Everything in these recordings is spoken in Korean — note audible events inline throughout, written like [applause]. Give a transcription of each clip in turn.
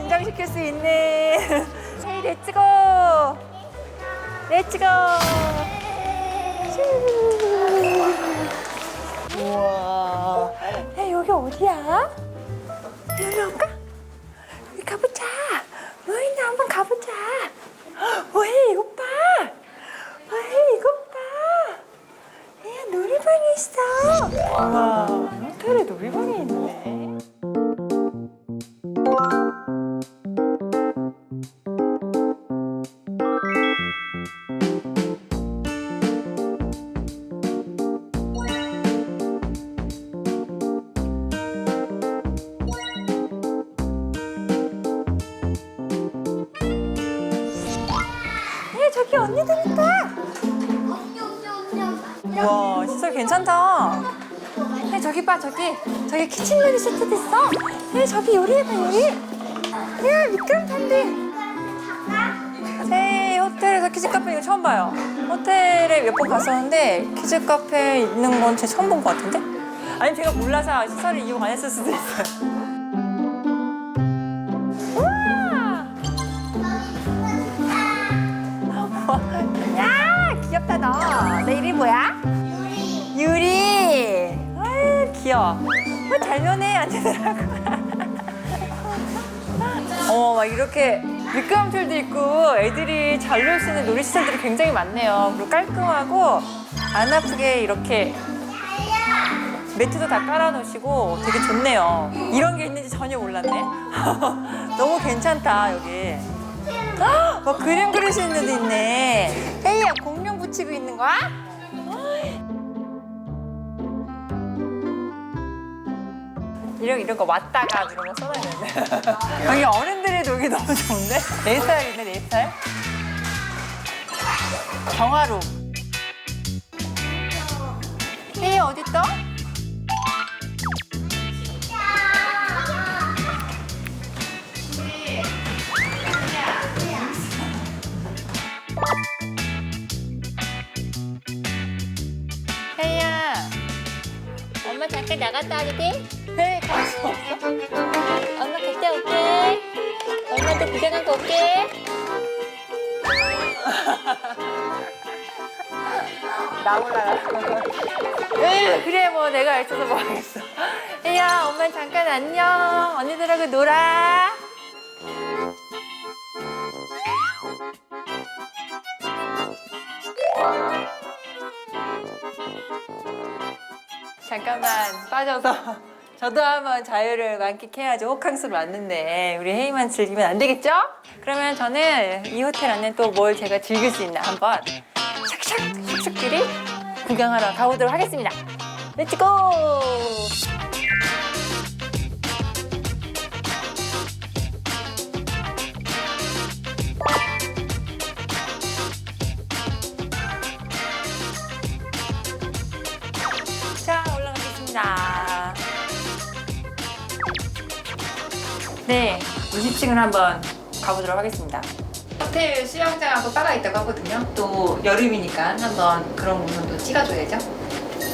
긴장시킬 수 있는. [laughs] 헤이, 렛츠고! 렛츠고! 슈. 우와. 헤이, 여기 어디야? 여기 올까? 여기 가보자. 너희는 한번 가보자. [gasps] 왜 이것 봐. 왜 이것 봐. 야 놀이방이 있어. 와 호텔에 놀이방이 있네. 언니들 있다. 와 시설 괜찮다. 야 저기 봐 저기 저기 키친 요리 세트도 있어. 야 저기 요리해봐 요리. 야 미끄럼 탄대. 네 호텔에서 키즈 카페 이거 처음 봐요. 호텔에 몇 번 갔었는데 키즈 카페 있는 건제 처음 본 것 같은데? 아니 제가 몰라서 시설을 이용 안 했을 수도 있어요. 어, 잘 노네 언니들하고. [laughs] 어, 막 이렇게 미끄럼틀도 있고 애들이 잘 놀 수 있는 놀이시설들이 굉장히 많네요. 그리고 깔끔하고 안 아프게 이렇게 매트도 다 깔아놓으시고 되게 좋네요. 이런 게 있는지 전혀 몰랐네. [laughs] 너무 괜찮다 여기. 헉, [gasps] 막 그림 그릴 수 있는 데도 있네. 헤이야 공룡 붙이고 있는 거야? 이런 이런 거 왔다가 이런 거 써놔야 되는데. 여기 어른들이 놀기 너무 좋은데? 네 살이네 네 살. 정화로. 헤이 어디 있 엄마 잠깐 나갔다 와도 돼? 네, 갈수 없어. 엄마 갔다 올게. 엄마도 구경하고 올게. 나 올라가. 으, 그래, 뭐 내가 애써서 뭐 하겠어. 혜야, 엄마 잠깐 안녕. 언니들하고 놀아. 잠깐만 빠져서 [laughs] 저도 한번 자유를 만끽해야죠. 호캉스를 왔는데 우리 헤이만 즐기면 안 되겠죠? 그러면 저는 이 호텔 안에 또 뭘 제가 즐길 수 있나 한번 샥샥 샥샥끼리 구경하러 가보도록 하겠습니다. 렛츠고! 20층을 한번 가보도록 하겠습니다. 호텔 수영장하고 바가 있다고 하거든요. 또 여름이니까 한번 그런 부분도 찍어줘야죠.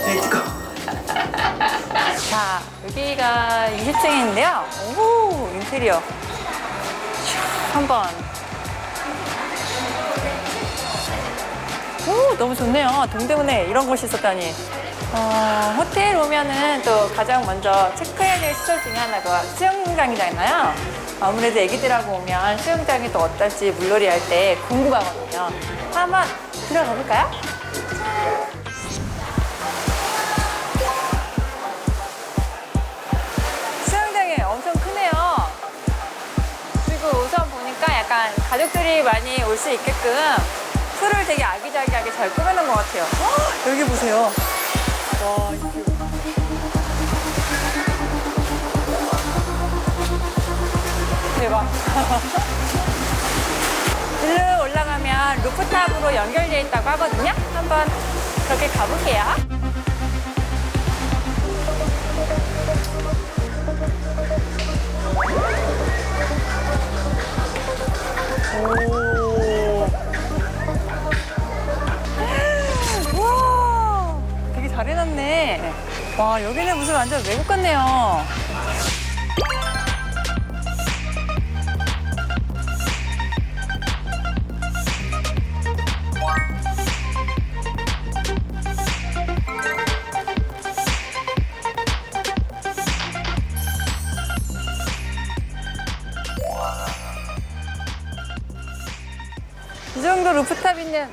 렛츠고. [laughs] 자, 여기가 20층인데요. 오, 인테리어. 슉, 한번. 오, 너무 좋네요. 동대문에 이런 곳이 있었다니. 어, 호텔 오면은 또 가장 먼저 체크해야 될 시설 중에 하나가 수영장이잖아요. 아무래도 애기들하고 오면 수영장이 또 어떨지 물놀이 할 때 궁금하거든요. 한번 들어가 볼까요? 수영장이 엄청 크네요. 그리고 우선 보니까 약간 가족들이 많이 올 수 있게끔 풀을 되게 아기자기하게 잘 꾸며놓은 것 같아요. 헉, 여기 보세요. 와, 대박. [laughs] 일로 올라가면 루프탑으로 연결되어 있다고 하거든요. 한번 그렇게 가볼게요. [laughs] 되게 잘 해놨네. 와, 여기는 무슨 완전 외국 같네요. 있는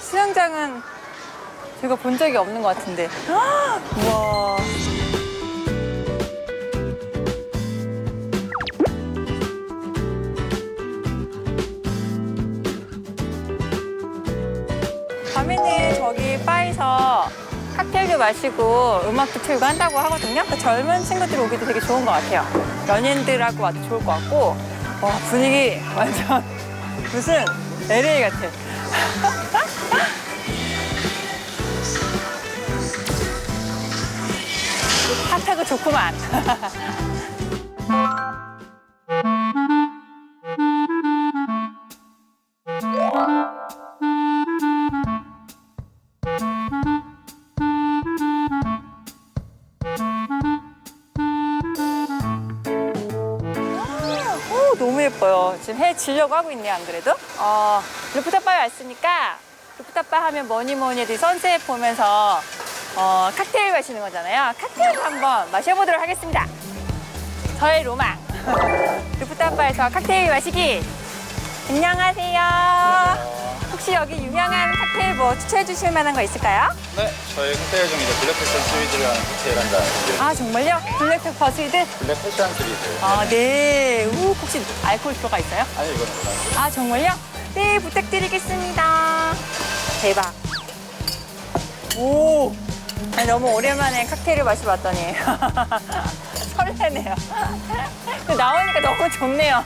수영장은 제가 본 적이 없는 것 같은데. [gasps] 우와. 밤에는 저기 바에서 칵테일도 마시고 음악도 틀고 한다고 하거든요. 그 젊은 친구들 오기도 되게 좋은 것 같아요. 연인들하고 와도 좋을 것 같고 와 분위기 완전 [laughs] 무슨 LA 같아. [laughs] 핫하고 좋구만. [laughs] 예뻐요. 지금 해 지려고 하고 있네요, 안 그래도? 어, 루프탑바에 왔으니까 루프탑바 하면 뭐니 뭐니 해도 선셋 보면서 어, 칵테일 마시는 거잖아요. 칵테일 한번 마셔보도록 하겠습니다. 저의 로망. [laughs] 루프탑바에서 칵테일 마시기. 안녕하세요. 혹시 여기 유명한 칵테일 뭐 추천해 주실 만한 거 있을까요? 네, 저희 칵테일 중에 이제 블랙 패션 스위드라는 칵테일 한 잔. 이제 아, 정말요? 블랙 페퍼 스위드? 블랙 패션 스위드. 아, 네. 우, 혹시 알코올 들어가 있어요? 아니 이거는 뭐라 아 정말요? 네 부탁드리겠습니다. 대박. 오. 아니, 너무 오랜만에 칵테일을 마셔봤더니 [laughs] 설레네요. 근데 [laughs] 나오니까 너무 좋네요.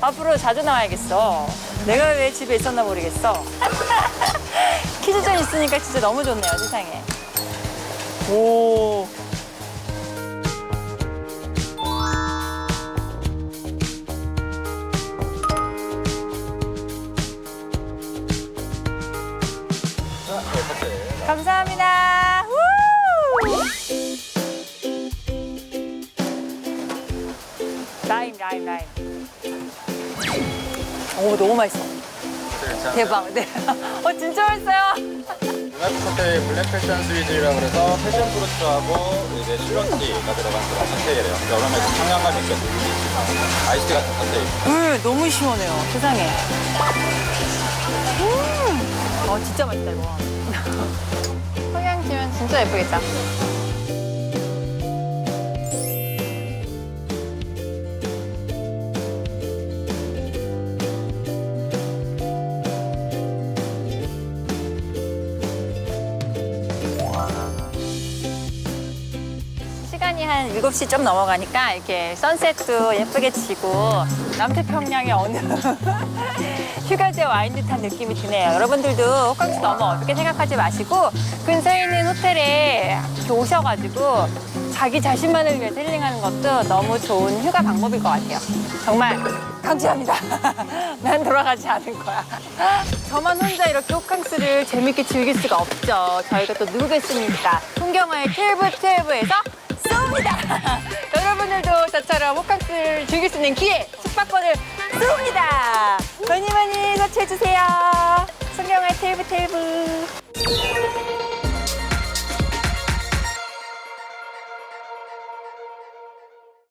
앞으로 자주 나와야겠어. 내가 왜 집에 있었나 모르겠어. [laughs] 퀴즈전 있으니까 진짜 너무 좋네요 세상에. 오. 감사합니다. 우! 라임, 라임, 라임. 오, 너무 맛있어. 괜찮아요. 대박. 네. [laughs] 어, 진짜 맛있어요. 블랙 칵테일 블랙 패션 스위드라 그래서 패션 프루트하고 이제 슈러티가 들어간 그런 칵테일이에요. 여름에 좀 청량감 있게 아이스티 같은 칵테일. 음, 너무 시원해요. 세상에. 음. 어, 진짜 맛있다, 이거. [laughs] 성향 지면 진짜 예쁘겠다. 시간이 한 7시 좀 넘어가니까 이렇게 선셋도 예쁘게 지고 남태평양의 어느 휴가지에 와 있는 듯한 느낌이 드네요. 여러분들도 호캉스 너무 어렵게 생각하지 마시고 근처에 있는 호텔에 오셔가지고 자기 자신만을 위해 힐링하는 것도 너무 좋은 휴가 방법일 것 같아요. 정말 강추합니다. [laughs] 난 돌아가지 않을 거야. 저만 혼자 이렇게 호캉스를 재밌게 즐길 수가 없죠. 저희가 또 누구겠습니까? 풍경화의 텔브 텔브에서 쏩니다. [laughs] 여러분들도 저처럼 호캉스를 즐길 수 있는 기회, 숙박권을 쏩니다. 많이 많이 서치해주세요. 성경의 테이블 테이블.